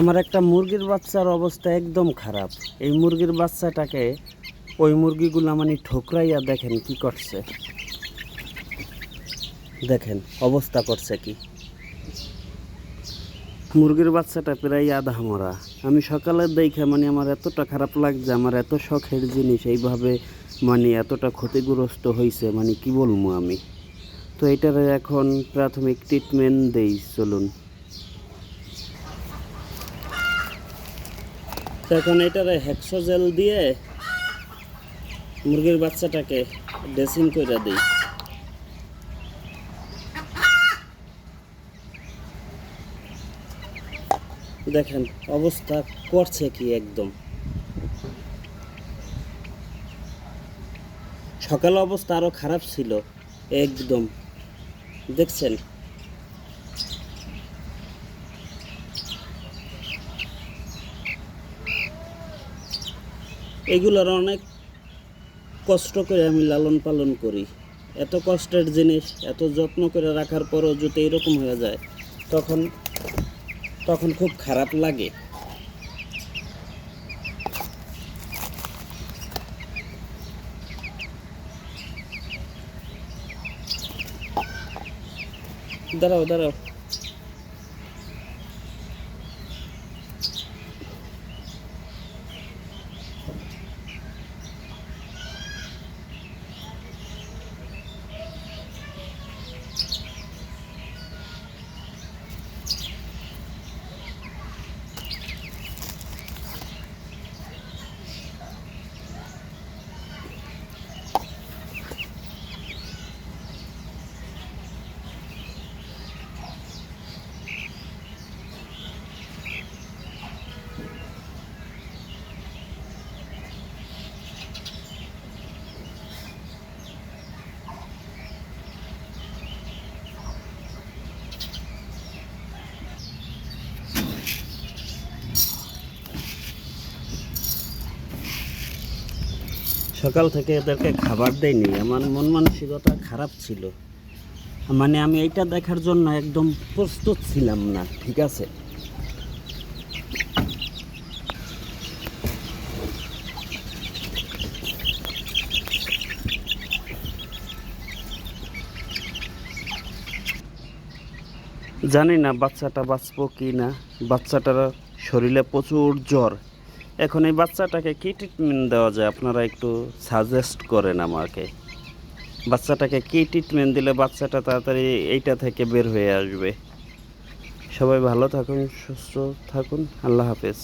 আমার একটা মুরগির বাচ্চার অবস্থা একদম খারাপ। এই মুরগির বাচ্চাটাকে ওই মুরগিগুলো মানে ঠোকরাইয়া দেখেন কি করছে। দেখেন, অবস্থা করছে কি। মুরগির বাচ্চাটা প্রায় আধা মরা। আমি সকালে দেখে মানে আমার এতটা খারাপ লাগছে, আমার এত শখের জিনিস, এইভাবে মানে এতটা ক্ষতিগ্রস্ত হয়েছে মানে কি বলব আমি। তো এটার এখন প্রাথমিক ট্রিটমেন্ট দেই, চলুন। তো এখন এটারে হেক্সোজেল দিয়ে মুরগির বাচ্চাটাকে ড্রেসিং করে দিই। দেখেন, অবস্থা করছে কি একদম। সকালে অবস্থা আরও খারাপ ছিল, একদম। দেখছেন? এগুলোর অনেক কষ্ট করে আমি লালন পালন করি। এত কষ্টের জিনিস, এত যত্ন করে রাখার পরও যদি এরকম হয়ে যায়, তখন তখন খুব খারাপ লাগে। দাঁড়াও দাঁড়াও। সকাল থেকে এদেরকে খাবার দেয়নি। আমার মন মানসিকতা খারাপ ছিল। মানে আমি এইটা দেখার জন্য একদম প্রস্তুত ছিলাম না, ঠিক আছে? জানি না বাচ্চাটা বাঁচবো কি না। বাচ্চাটার শরীরে প্রচুর জ্বর। এখন এই বাচ্চাটাকে কী ট্রিটমেন্ট দেওয়া যায়? আপনারা একটু সাজেস্ট করেন আমাকে। বাচ্চাটাকে কী ট্রিটমেন্ট দিলে বাচ্চাটা তাড়াতাড়ি এইটা থেকে বের হয়ে আসবে? সবাই ভালো থাকুন, সুস্থ থাকুন, আল্লাহ হাফেজ।